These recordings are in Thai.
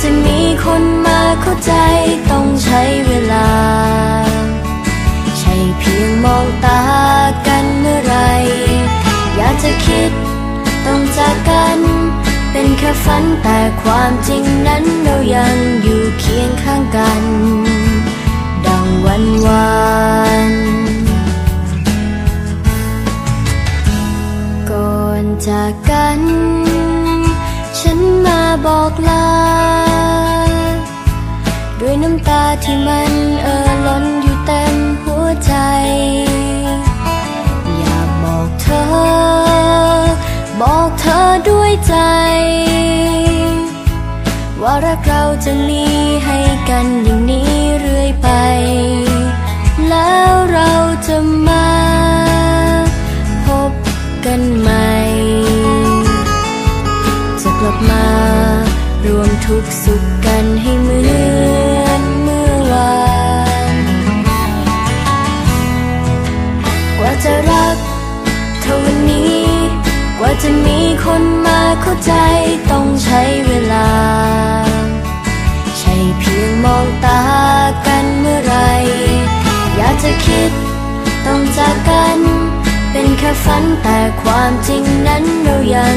จะมีคนมาเข้าใจต้องใช้เวลา ใช่เพียงมองตากันเมื่อไร อยากจะคิดต้องจากกัน เป็นแค่ฝันแต่ความจริงนั้นเรายังอยู่เคียง ว่ารักเราจะมีให้กันอย่างนี้เรื่อยไป แล้วเราจะมาพบกันใหม่ จะกลับมารวมทุกสุขกันให้เหมือนเมื่อวาน กว่าจะรักเท่าวันนี้ กว่าจะมีคนมาเข้าใจต้องใช้เวลา มองตากันเมื่อไร อยากจะคิดต้องจากกัน เป็นแค่ฝันแต่ความจริงนั้นเรายัง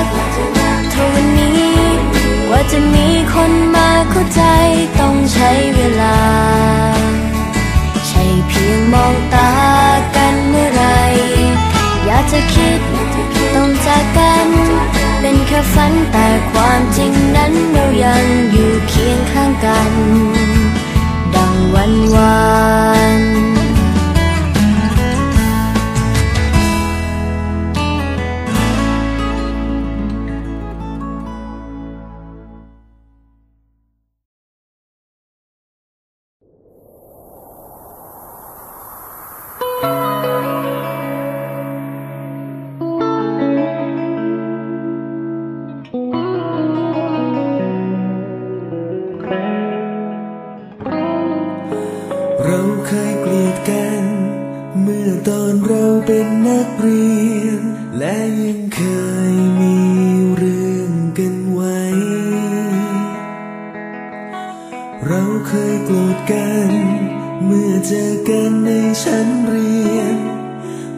ก จะมีคนมาเข้าใจต้องใช้เวลา ยังเคยมีเรื่องกันไว้ เราเคยโกรธกัน เมื่อเจอกันในชั้นเรียน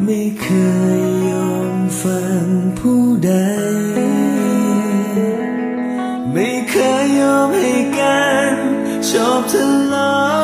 ไม่เคยยอมฟังผู้ใด ไม่เคยยอมให้กัน ชอบทะเลาะ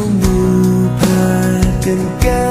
mù bài cần cao